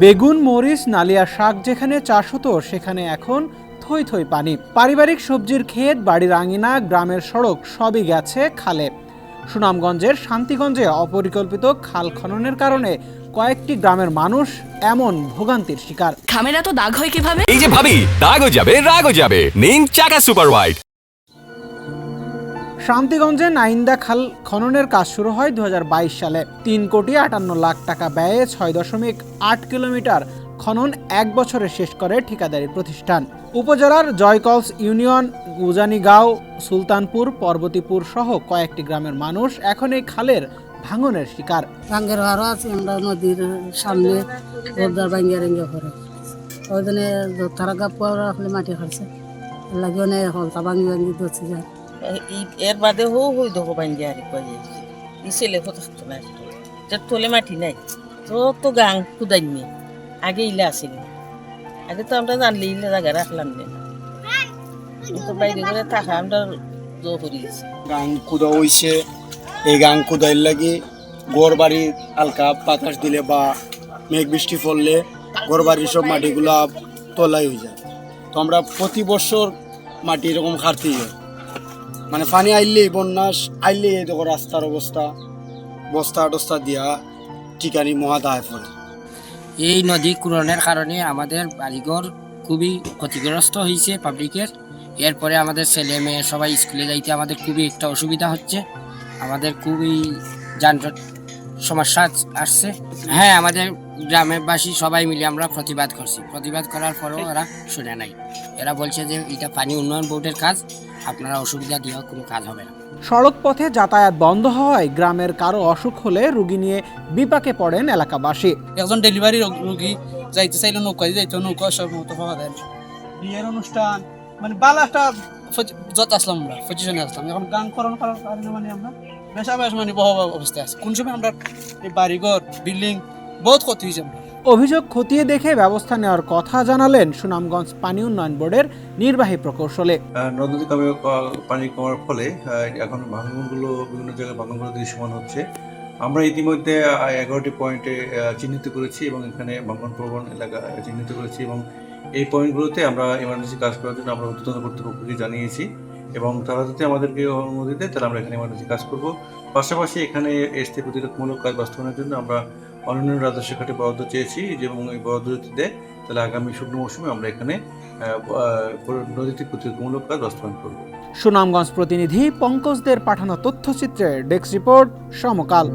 বেগুন মরিচ নালিয়া শাক যেখানে চাষ হতো সেখানে এখন থই থই পানি। পারিবারিক সবজির ক্ষেত বাড়ির আঙিনা গ্রামের সড়ক সবই গেছে খালে। সুনামগঞ্জের শান্তিগঞ্জে অপরিকল্পিত খাল খননের কারণে কয়েকটি গ্রামের মানুষ এমন ভোগান্তির শিকার। খামের এত দাগ হয় কীভাবে? এই যে ভাবি দাগও যাবে রাগও যাবে। নিন চাকা সুপার হোয়াইট শান্তিগঞ্জে নাইন্দা খাল খননের কাজ শুরু হয় দু হাজার বাইশ সালে। তিন কোটি আটান্ন লাখ টাকা ব্যয়ে ছয় দশমিক আট কিলোমিটার খনন এক বছরে শেষ করে ঠিকাদারি প্রতিষ্ঠান। উপজেলার জয়কলস ইউনিয়ন, গুজানিগাঁও, সুলতানপুর, পর্বতীপুর সহ কয়েকটি গ্রামের মানুষ এখন এই খালের ভাঙনের শিকার। ভাঙ্গের আছে, আমরা নদীর সামনে ওই জন্য তারা গাপ মাটি হলতা ভাঙ্গি ভাঙ্গি যায় এর বাদে হো হই দেখো বাইন আর কয়ে ই ছেলে থাকতো না একটু যে তোলে মাটি নাই। তো তো গাং কুদাইনি আগে ইলে আসেনি আগে তো আমরা জানলে ইলে জায়গা রাখলাম না। তো বাইরে করে থাকা আমরা জো করি গাং কুদা হইছে। এই গাং কুদাইর লাগি গড় বাড়ি হালকা বাতাস দিলে বা মেঘ বৃষ্টি পড়লে গড় বাড়ির সব মাটিগুলা তলাই হয়ে যায়। তো আমরা প্রতি বছর মাটি এরকম খাটতেই হয় মানে পানি আইলেই বন্যা আইলে এই দেখো রাস্তার অবস্থা, বস্তা টস্তা দিয়া ঠিকানি মহাদায় পড়ে এই নদী পূরণের কারণে আমাদের বাড়িঘর খুবই ক্ষতিগ্রস্ত হয়েছে পাবলিকের এরপরে আমাদের ছেলে মেয়ে সবাই স্কুলে যাইতে আমাদের খুবই একটা অসুবিধা হচ্ছে। আমাদের খুবই যানজট সমস্যা আসছে। হ্যাঁ আমাদের গ্রামবাসী সবাই মিলে আমরা প্রতিবাদ করছি। প্রতিবাদ করার পরেও এরা শুনে নাই। এরা বলছে যে এটা পানি উন্নয়ন বোর্ডের কাজ। আপনারা অসুবিধা দিয়ে কোনো কাজ হবে না। সড়ক পথে যাতায়াত বন্ধ হওয়ায় গ্রামের কারও অসুখ হলে রুগী নিয়ে বিপাকে পড়েন এলাকাবাসী। একজন ডেলিভারি রুগী যাইতে চাইলে নৌকা যাইতে নৌকা সব মতো পাওয়া যায়। বিয়ের অনুষ্ঠান মানে বালা একটা যত আসলাম আমরা পজিশনে আসলাম। এখন গান করার করার কারণে মানে আমরা বেশা বেশ মানে বহ অবস্থায় আছে। কোন সময় আমরা এই বাড়িঘর বিল্ডিং বহুত ক্ষতি হয়েছে অভিযোগ খতিয়ে দেখে ব্যবস্থা নেওয়ার কথা জানালেন সুনামগঞ্জ পানি উন্নয়ন বোর্ডের নির্বাহী প্রকৌশলী। নদী কমে পানি কমার ফলে এখন ভাঙনগুলো বিভিন্ন জায়গায় ভাঙনগুলো দৃশ্যমান হচ্ছে আমরা ইতিমধ্যে এগারোটি পয়েন্টে চিহ্নিত করেছি এবং এখানে ভাঙন প্রবণ এলাকা চিহ্নিত করেছি এবং এই পয়েন্টগুলোতে আমরা ইমার্জেন্সি কাজ করার জন্য আমরা উদ্বোধন কর্তৃপক্ষকে জানিয়েছি এবং তারা যদি আমাদেরকে অনুমতি দেয় তাহলে আমরা এখানে ইমার্জেন্সি কাজ করব। পাশাপাশি এখানে এসতে প্রতিরোধমূলক কাজ বাস্তবায়নের জন্য আমরা অনন্য রাজস্ব খাতে বরাদ্দ চেয়েছি এবং এই বরাদ্দ দিতে তাহলে আগামী শুকনো মৌসুমে আমরা এখানে নদীতে প্রতিরোধমূলক কাজ বাস্তবায়ন করব। সুনামগঞ্জ প্রতিনিধি পঙ্কজদের পাঠানো তথ্যচিত্রে ডেস্ক রিপোর্ট সমকাল।